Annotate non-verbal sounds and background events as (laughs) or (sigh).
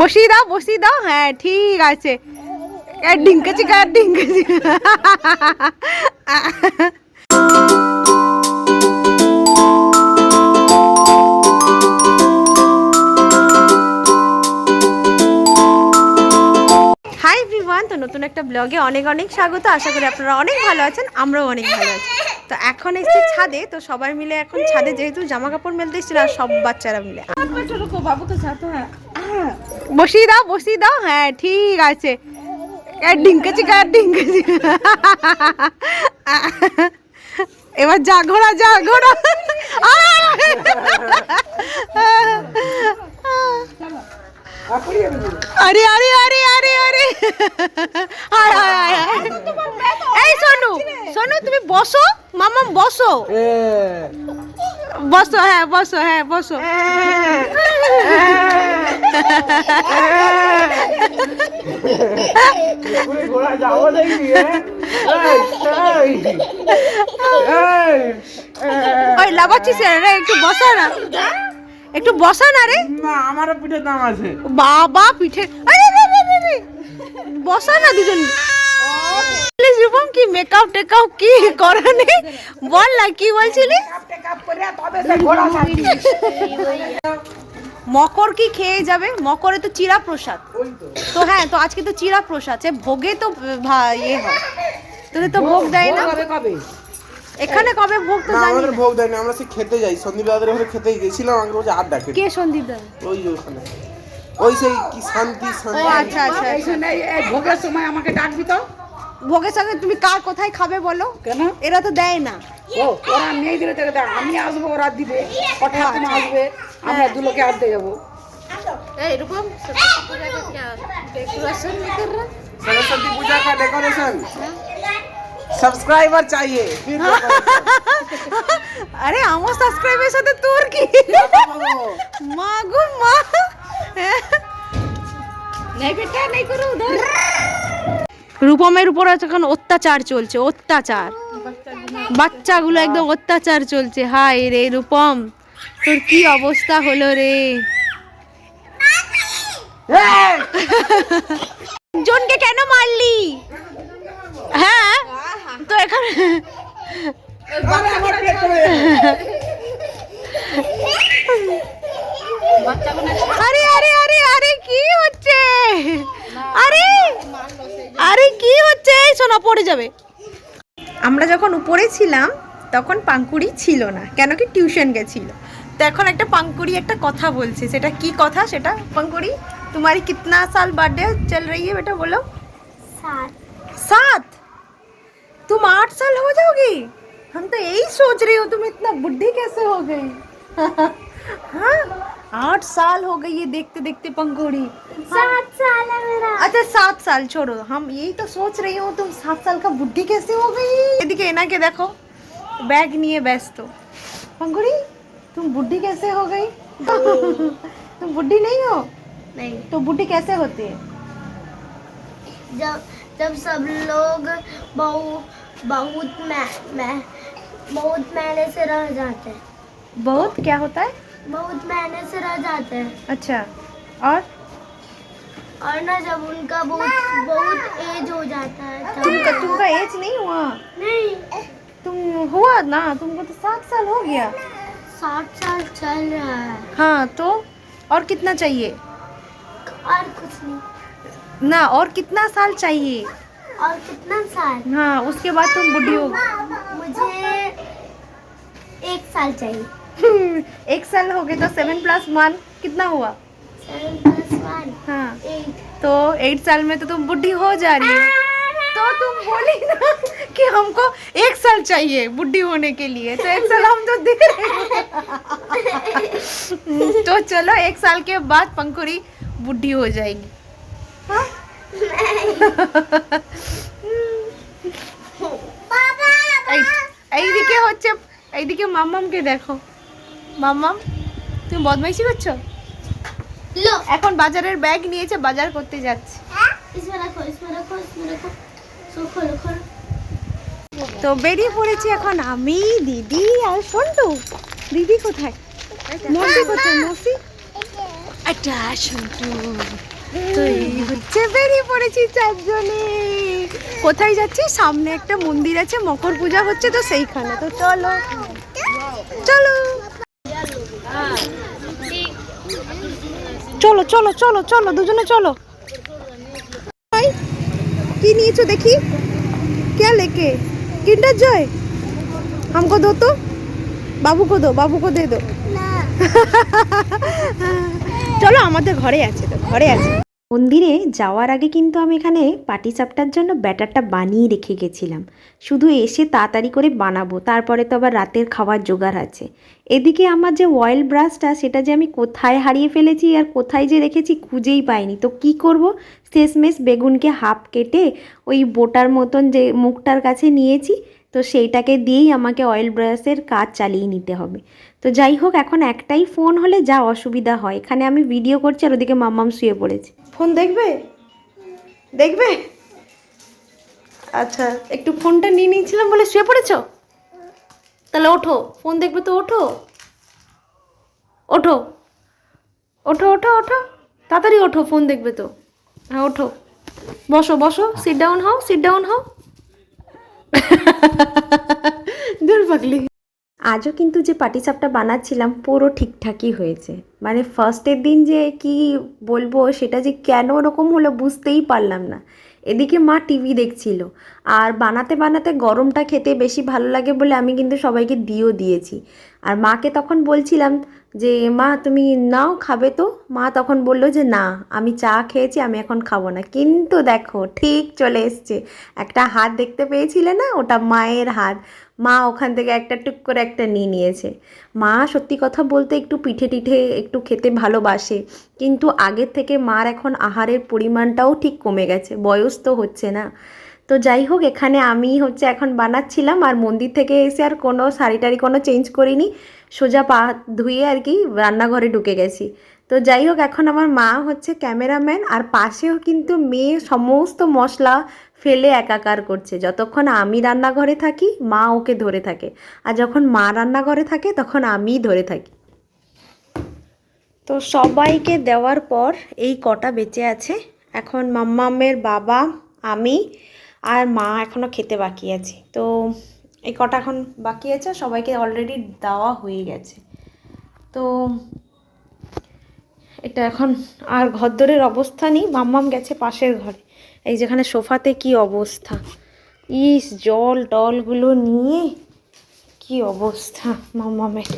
বসিয়ে দাও বসিয়ে দাও। হ্যাঁ ঠিক আছে। ডিঙ্কা চিকা ডিঙ্কা তো নতুন একটা ব্লগে অনেক অনেক স্বাগত। আশা করি আপনারা অনেক ভালো আছেন, আমরাও অনেক ভালো আছি। তো এখন এসেছি ছাদে, তো সবাই মিলে এখন ছাদে যেহেতু জামা কাপড় মেলতে এসেছিল আর সব বাচ্চারা মিলে। বসিয়ে দাও বসিয়ে দাও। হ্যাঁ ঠিক আছে। ডিঙ্কা চিকা ডিঙ্কা এবার যা ঘোড়া যা ঘোড়া আরে আরে আরে আরে। আরে আয়, আয়, আয়। এই সোনু সোনু তুমি বসো। মামা বসো। বসো হ্যাঁ বসো হ্যাঁ বসো। ওই লাগাচ্ছিস রে একটু বসা না। একটু বসা না রে। না আমারও পিঠে দাম আছে। বাবা পিঠে বসা না দুজন। কি মেকআপ টেকআপ কি করনি? বল না কি বলছিলি? মকর কি খেয়ে যাবে? মকরে তো চিরা প্রসাদ তো হ্যাঁ তো আজকে তো চিরা প্রসাদ সে ভোগে তো ইয়ে হয়। তোদের তো ভোগ দেয় না? কবে কবে? এখানে কবে ভোগ তো না জানি আমাদের না। ভোগ দেয়নি আমরা সে খেতে যাই। সন্দীপ দাদের ওখানে খেতে গেছিলাম আমাকে বলছে আর ডাকে কে সন্দীপ দা ওই ওখানে। ওই সেই কি শান্তি ও শান্তি। আচ্ছা আচ্ছা এই আচ্ছা। শুনে এই ভোগের সময় আমাকে ডাকবি তো? ভোগের সঙ্গে তুমি কার কোথায় খাবে বলো কেন এরা তো দেয় না ও ওরা নেই দিলে তোকে দেখ আমি আসবো ওরা দিবে হঠাৎ তুমি আসবে আমরা দু লোকে আনতে যাবো सरस्वती पूजा का डेकोरेशन सब्सक्राइबर चाहिए फिर আরে আমার সাবস্ক্রাইবের সাথে তোর কি (laughs) মা গো মা নেই বেটা নেই করো উধর রূপমের উপর এখন অত্যাচার চলছে অত্যাচার। বাচ্চাগুলো একদম অত্যাচার চলছে। হায় রে রূপম তোর কি অবস্থা হলো রে? জনকে কেন মারলি? হ্যাঁ তো এখানে আরে আরে আরে আরে কি হচ্ছে আরে আরে কি হচ্ছে এই শোনা পড়ে যাবে আমরা যখন উপরে ছিলাম তখন পাঙ্কুড়ি ছিল না কেন কি টিউশন গেছিল তো এখন একটা পাঙ্কুড়ি একটা কথা বলছে সেটা কি কথা সেটা পাঙ্কুড়ি तुम्हारी कितना साल बर्थडे चल रही है बेटा बोलो सात सात तुम आठ साल हो जाओगी हम तो यही सोच रही हो तुम इतना बुढ़ी कैसे हो गई हाँ आठ साल हो गई ये देखते देखते पंखोड़ी सात साल है मेरा। अच्छा सात साल छोड़ो। हम यही तो सोच रही हूँ तुम सात साल का बुढ़ी कैसे हो गई? दिखे ना के देखो बैग नहीं है बेस्ट तो। पंखोड़ी तुम बुढ़ी कैसे हो गई? (laughs) तुम बुढ़ी नहीं हो? नहीं। तो बुढ़ी कैसे होती है? जब जब सब लोग बहुत बहुत मैं, मैं बहुत मेहनत से रह जाते हैं। बहुत क्या होता है? बहुत महीने से रह जाते हैं। अच्छा और? और ना जब उनका बहुत बहुत एज हो जाता है तुमका तब तुमका एज नहीं हुआ? नहीं। तुम हुआ ना? तुमको तो सात साल हो गया। सात साल चल रहा है। हाँ तो और कितना चाहिए? और कुछ नहीं। ना और कितना साल चाहिए? और कितना साल? हाँ उसके बाद तुम बुढ़ी हो। मुझे एक साल चाहिए। (laughs) एक साल हो गए तो सेवन प्लस वन कितना हुआ सेवन प्लस वन हाँ एट तो एट साल में तो तुम बुढ़ी हो जा रही हो तो तुम बोली ना कि हमको एक साल चाहिए बुढ़ी होने के लिए तो एक साल हम तो दे रहे हैं। (laughs) तो चलो एक साल के बाद पंकुरी बुढ़ी हो जाएगी हाँ? এই- এইদিকে হচ্ছে এইদিকে (laughs) মাম্মামকে দেখো মাম্মাম তুমি বদমাইশি করছ? এখন বাজারের ব্যাগ নিয়েছে বাজার করতে যাচ্ছে। তো বেরিয়ে পড়েছি এখন আমি দিদি আর সন্টু দিদি কোথায়? মসি কোথায় মসি আচ্ছা সন্টু হচ্ছে বেরিয়ে পড়েছি চারজনে। কোথায় যাচ্ছি? সামনে একটা মন্দির আছে মকর পূজা হচ্ছে তো সেইখানে। তো চলো। চলো। চলো চলো চলো চলো দুজনে চলো ভাই, কি নিয়েছো দেখি क्या लेके किंडर जॉय हमको दो तो বাবু को दो বাবু को दे दो (laughs) চলো আমাদের ঘরে আছে তো ঘরে আছে মন্দিরে যাওয়ার আগে কিন্তু আমি এখানে পাটি চাপটার জন্য ব্যাটারটা বানিয়ে রেখে গেছিলাম। শুধু এসে তাড়াতাড়ি করে বানাবো, তারপরে তো আবার রাতের খাওয়ার জোগাড় আছে। এদিকে আমার যে অয়েল ব্রাশটা সেটা যে আমি কোথায় হারিয়ে ফেলেছি আর কোথায় যে রেখেছি খুঁজেই পাইনি। তো কি করব? শেষমেশ বেগুনকে হাফ কেটে ওই বোটার মতন যে মুখটার কাছে নিয়েছি তো সেইটাকে দিয়েই আমাকে অয়েল ব্রাশের কাজ চালিয়ে নিতে হবে। তো যাই হোক, এখন একটাই ফোন হলে যা অসুবিধা হয়। এখানে আমি ভিডিও করছি আর ওদিকে মাম্মাম শুয়ে পড়েছে। ফোন দেখবে? দেখবে? আচ্ছা একটু ফোনটা নিয়ে নিয়েছিলাম বলে শুয়ে পড়েছ? তাহলে ওঠো ফোন দেখবে তো ওঠো। ওঠো। ওঠো ওঠো ওঠো। তাড়াতাড়ি ওঠো ফোন দেখবে তো। হ্যাঁ ওঠো। বসো বসো সিট ডাউন হও সিট ডাউন হও। (laughs) দূর পাগলি। আজও কিন্তু যে পাটিসাপটা বানাচ্ছিলাম, পুরো ঠিকঠাকই হয়েছে। মানে ফার্স্টের দিন যে কি বলব, সেটা যে কেন ওরকম হলো বুঝতেই পারলাম না। এদিকে মা টিভি দেখছিল। আর বানাতে বানাতে গরমটা খেতে বেশি ভালো লাগে বলে আমি কিন্তু সবাইকে দিয়েও দিয়েছি। আর মাকে তখন বলছিলাম যে, মা, তুমি নাও, খাবে তো? মা তখন বলল যে, না, আমি চা খেয়েছি, আমি এখন খাব না। কিন্তু দেখো, ঠিক চলে এসছে। একটা হাত দেখতে পেয়েছিলে না? ওটা মায়ের হাত। মা ওখান থেকে একটা টুক করে একটা নিয়ে নিয়েছে। মা সত্যি কথা বলতে একটু পিঠে টিঠে একটু খেতে ভালোবাসে। কিন্তু আগের থেকে মার এখন আহারের পরিমাণটাও ঠিক কমে গেছে। বয়স তো হচ্ছে না। তো যাই হোক, এখানে আমি হচ্ছে এখন বানাচ্ছিলাম আর মন্দির থেকে এসে আর কোনো শাড়ি টাড়ি কোনো চেঞ্জ করিনি। সোজা পা ধুয়ে আর কি রান্নাঘরে ঢুকে গেছি। তো যাই হোক, এখন আমার মা হচ্ছে ক্যামেরাম্যান আর পাশেও কিন্তু মেয়ে সমস্ত মশলা ফেলে একাকার করছে। যতক্ষণ আমি রান্নাঘরে থাকি, মা ওকে ধরে থাকে। আর যখন মা রান্নাঘরে থাকে, তখন আমিই ধরে থাকি। তো সবাইকে দেওয়ার পর এই কটা বেঁচে আছে। এখন মাম্মামের বাবা, আমি আর মা এখনও খেতে বাকি আছে। তো এই কটা এখন বাকি আছে সবাইকে অলরেডি দেওয়া হয়ে গেছে। তো এটা এখন আর ঘরদোরের অবস্থা নেই, মাম্মাম গেছে পাশের ঘরে। এই যেখানে সোফাতে কি অবস্থা। ইস, জল টলগুলো নিয়ে কি অবস্থা মাম্মামের।